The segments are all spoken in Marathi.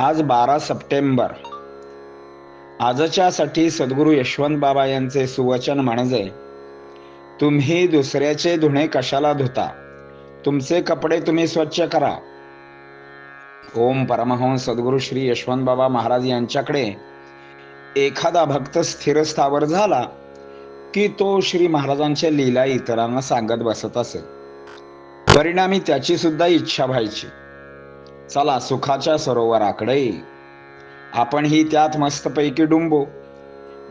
आज बारा सप्टेंबर. आजच्यासाठी सद्गुरू यशवंत बाबा यांचे सुवचन म्हणजे तुम्ही दुसऱ्याचे धुणे कशाला धुता? तुमचे कपडे तुम्ही स्वच्छ करा. ओम परमहंस सद्गुरू श्री यशवंत बाबा महाराज यांच्याकडे एखादा भक्त स्थिरस्थावर झाला की तो श्री महाराजांच्या लीला इतरांना सांगत बसत असेल परिणामी त्याची सुद्धा इच्छा व्हायची. चला सुखाच्या सरोवराकडे. आपणही त्यात मस्तपैकी डुंबू.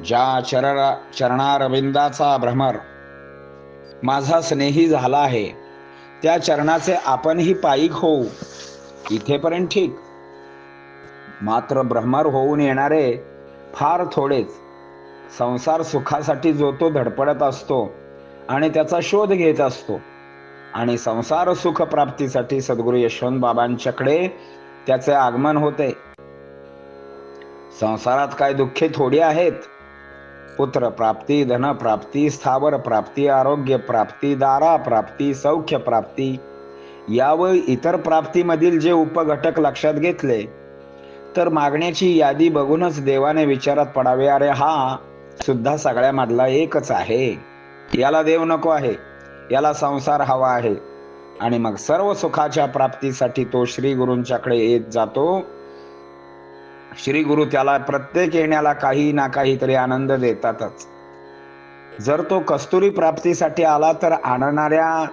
ज्या चरणा चरणारविंदाचा भ्रमर. माझा स्नेही झाला आहे. त्या चरणाचे आपणही पायिक होऊ. इथेपर्यंत ठीक. मात्र भ्रमर होऊन येणारे फार थोडेच. संसार सुखासाठी जो तो धडपडत असतो आणि त्याचा शोध घेत असतो. आणि संसार सुख प्राप्तीसाठी सद्गुरू यशवंत बाबांच्याकडे त्याचे आगमन होते. संसारात काय दुःखे थोडी आहेत. पुत्र प्राप्ती धन प्राप्ती स्थावर प्राप्ती आरोग्य प्राप्ती दारा प्राप्ती सौख्य प्राप्ती यावर इतर प्राप्तीमधील जे उपघटक लक्षात घेतले तर मागण्याची यादी बघूनच देवाने विचारात पडावे अरे हा सुद्धा सगळ्यामधला एकच आहे. याला देव नको आहे. याला संसार हवा आहे. आणि मग सर्व सुखाच्या प्राप्तीसाठी तो श्री गुरूंच्याकडे येत जातो. श्री गुरु त्याला प्रत्येक येण्याला काही ना काहीतरी आनंद देतातच. जर तो कस्तुरी प्राप्तीसाठी आला तर आणणाऱ्या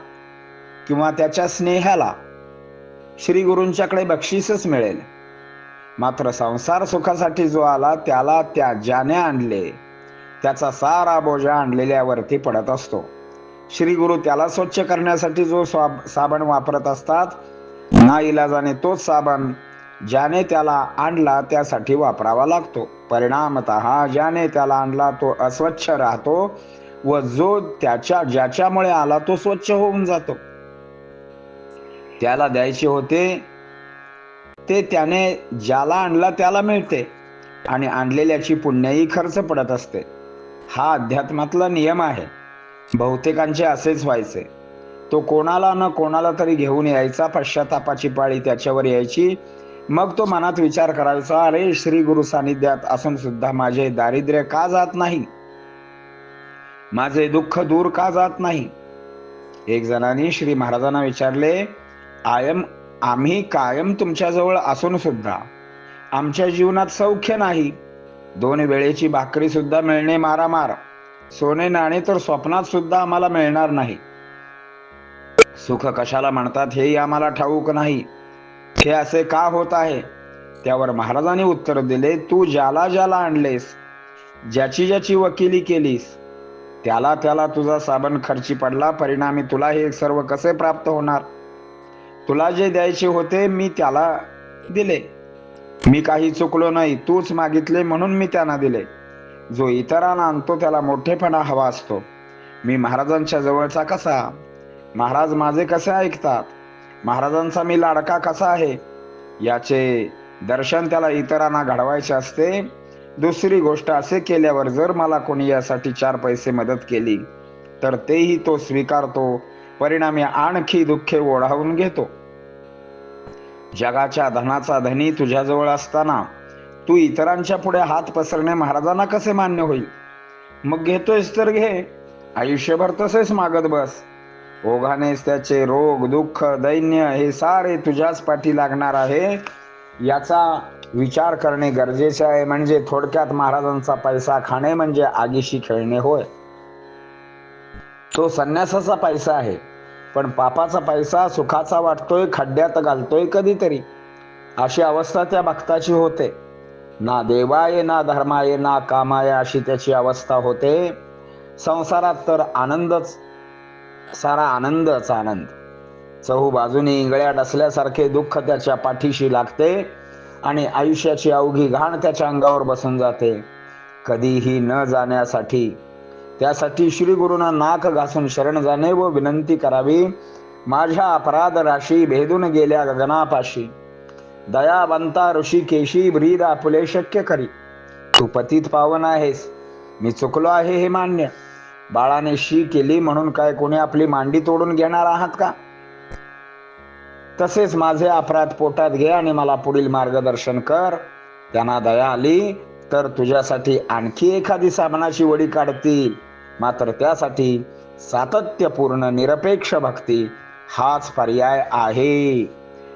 किंवा त्याच्या स्नेहाला श्री गुरूंच्याकडे बक्षीसच मिळेल. मात्र संसार सुखासाठी जो आला त्याला त्या ज्याने आणले त्याचा सारा बोजा आणलेल्यावरती पडत असतो. श्री गुरु त्याला स्वच्छ करण्यासाठी जो साबण वापरत असतात ना इलाजाने तोच साबण ज्याने त्याला आणला त्यासाठी वापरावा लागतो. परिणामत ज्याने त्याला आणला तो अस्वच्छ राहतो व जो त्याच्या ज्याच्यामुळे आला तो स्वच्छ होऊन जातो. त्याला द्यायचे होते ते त्याने ज्याला आणला त्याला मिळते आणि आणलेल्याची पुण्याही खर्च पडत असते. हा अध्यात्मातला नियम आहे. बहुतेकांचे असेच व्हायचे. तो कोणाला न कोणाला तरी घेऊन यायचा पश्चातापाची पाळी त्याच्यावर यायची. मग तो मनात विचार करायचा अरे श्री गुरु सानिध्यात असून सुद्धा माझे दारिद्र्य का जात नाही? माझे दुःख दूर का जात नाही? एक जणांनी श्री महाराजांना विचारले आयम आम्ही कायम तुमच्याजवळ असून सुद्धा आमच्या जीवनात सौख्य नाही. दोन वेळेची भाकरी सुद्धा मिळणे मारामार. सोने नाणे तर स्वप्नात सुद्धा आम्हाला मिळणार नाही. सुख कशाला म्हणतात हेही आम्हाला ठाऊक नाही. हे असे का होत आहे? त्यावर महाराजांनी उत्तर दिले तू ज्याला ज्याला आणलेस ज्याची ज्याची वकिली केलीस त्याला त्याला तुझा साबण खर्ची पडला परिणामी तुला हे सर्व कसे प्राप्त होणार? तुला जे द्यायचे होते मी त्याला दिले. मी काही चुकलो नाही तूच मागितले म्हणून मी त्यांना दिले. जो इतरांना आणतो त्याला मोठेपणा हवा असतो. मी महाराजांच्या जवळचा कसा? महाराज माझे कसे ऐकतात? महाराजांचा मी लाडका कसा आहे? याचे दर्शन त्याला इतरांना घडवायचे असते. दुसरी गोष्ट असे केल्यावर जर मला कोणी यासाठी चार पैसे मदत केली तर तेही तो स्वीकारतो. परिणामी आणखी दुःखे ओढावून घेतो. जगाच्या धनाचा धनी तुझ्याजवळ असताना तू इतरांच्या पुढे हात पसरणे महाराजांना कसे मान्य होईल? मग घेतोयस तर घे. आयुष्यभर तसेच मागत बस. ओघानेच त्याचे रोग दुःख दैन्य हे सारे तुझ्याच पाठी लागणार आहे. याचा विचार करणे गरजेचे आहे. म्हणजे थोडक्यात महाराजांचा पैसा खाणे म्हणजे आगीशी खेळणे होय. तो संन्यासाचा पैसा आहे. पण पापाचा पैसा सुखाचा वाटतोय खड्ड्यात घालतोय कधीतरी. अशी अवस्था त्या भक्ताची होते. ना देवाय ना धर्माय ना कामाय अशी त्याची अवस्था होते. संसारात तर आनंदच सारा आनंदच आनंद. चहू बाजूने इंगळ्या असल्यासारखे दुःख त्याच्या पाठीशी लागते आणि आयुष्याची अवघी घाण त्याच्या अंगावर बसून जाते. कधीही न जाण्यासाठी त्यासाठी श्री गुरुना नाक घासून शरण जाणे व विनंती करावी माझ्या अपराध राशी भेदून गेल्या गगनापाशी. दयावंता ऋषी केशी ब्रीद आपुले शक्य करी. तू पतीत पावन आहेस. मी चुकलो आहे हे मान्य. बाळाने शी केली म्हणून काय कोणी आपली मांडी तोडून घेणार आहात का? तसेच माझे अपराध पोटात घे आणि मला पुढील मार्गदर्शन कर. त्यांना दया आली तर तुझ्यासाठी आणखी एखादी साबणाची वडी काढतील. मात्र त्यासाठी सातत्यपूर्ण निरपेक्ष भक्ती हाच पर्याय आहे.